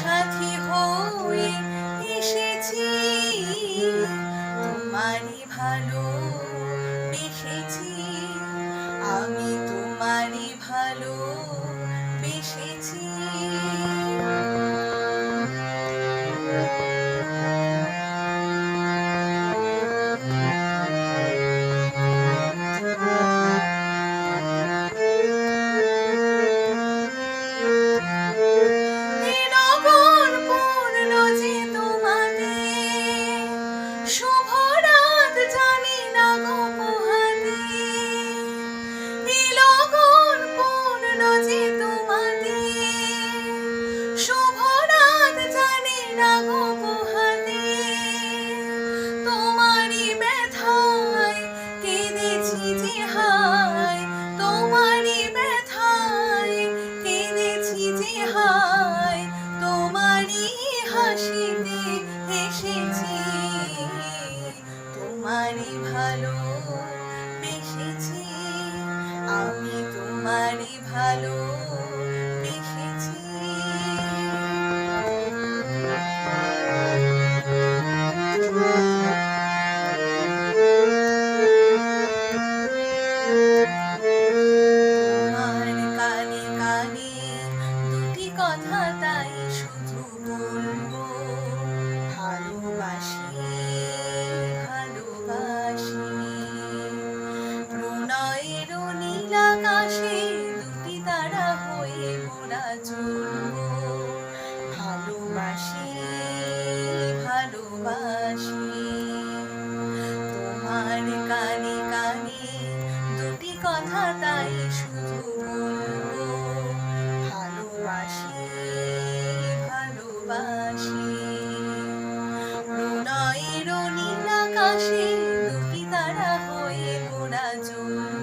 সাথী হয়ে এসেছি। তোমারই ভালো বেসেছি আমি তোমারই ভালো তাই শুধু বলব ভালোবাসি ভালোবাসি। প্রণয়ের নীল আকাশে দুটি তারা হয়ে গোড়া জোর